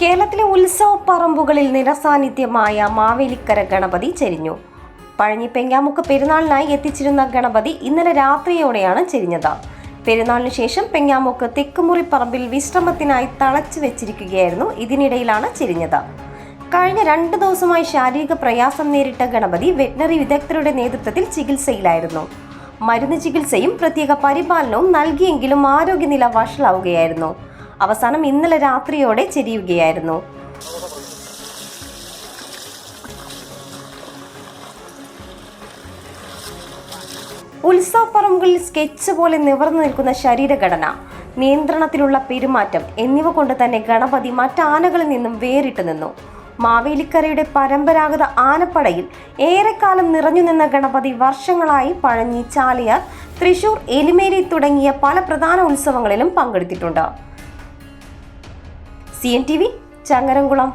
കേരളത്തിലെ ഉത്സവ പറമ്പുകളിൽ നിരസാന്നിധ്യമായ മാവേലിക്കര ഗണപതി ചെരിഞ്ഞു. പഴഞ്ഞി പെങ്ങാമുക്ക് പെരുന്നാളിനായി എത്തിച്ചിരുന്ന ഗണപതി ഇന്നലെ രാത്രിയോടെയാണ് ചെരിഞ്ഞത്. പെരുന്നാളിന് ശേഷം പെങ്ങാമുക്ക് തെക്കുമുറി പറമ്പിൽ വിശ്രമത്തിനായി തളച്ചു വെച്ചിരിക്കുകയായിരുന്നു ഇതിനിടയിലാണ് ചെരിഞ്ഞത്. കഴിഞ്ഞ രണ്ട് ദിവസമായി ശാരീരിക പ്രയാസം നേരിട്ട ഗണപതി വെറ്റിനറി വിദഗ്ധരുടെ നേതൃത്വത്തിൽ ചികിത്സയിലായിരുന്നു. മരുന്ന് ചികിത്സയും പ്രത്യേക പരിപാലനവും നൽകിയെങ്കിലും ആരോഗ്യനില വഷളാവുകയായിരുന്നു. അവസാനം ഇന്നലെ രാത്രിയോടെ ചെരിയുകയായിരുന്നു. ഉത്സവ പറമ്പുകളിൽ സ്കെച്ച് പോലെ നിവർന്നു നിൽക്കുന്ന ശരീരഘടന നിയന്ത്രണത്തിലുള്ള പെരുമാറ്റം എന്നിവ കൊണ്ട് തന്നെ ഗണപതി മറ്റാനകളിൽ നിന്നും വേറിട്ട് നിന്നു. മാവേലിക്കരയുടെ പരമ്പരാഗത ആനപ്പടയിൽ ഏറെക്കാലം നിറഞ്ഞു നിന്ന ഗണപതി വർഷങ്ങളായി പഴഞ്ഞി ചാലിയാർ തൃശൂർ എലിമേലി തുടങ്ങിയ പല പ്രധാന ഉത്സവങ്ങളിലും പങ്കെടുത്തിട്ടുണ്ട്. C N T V Changaramkulam.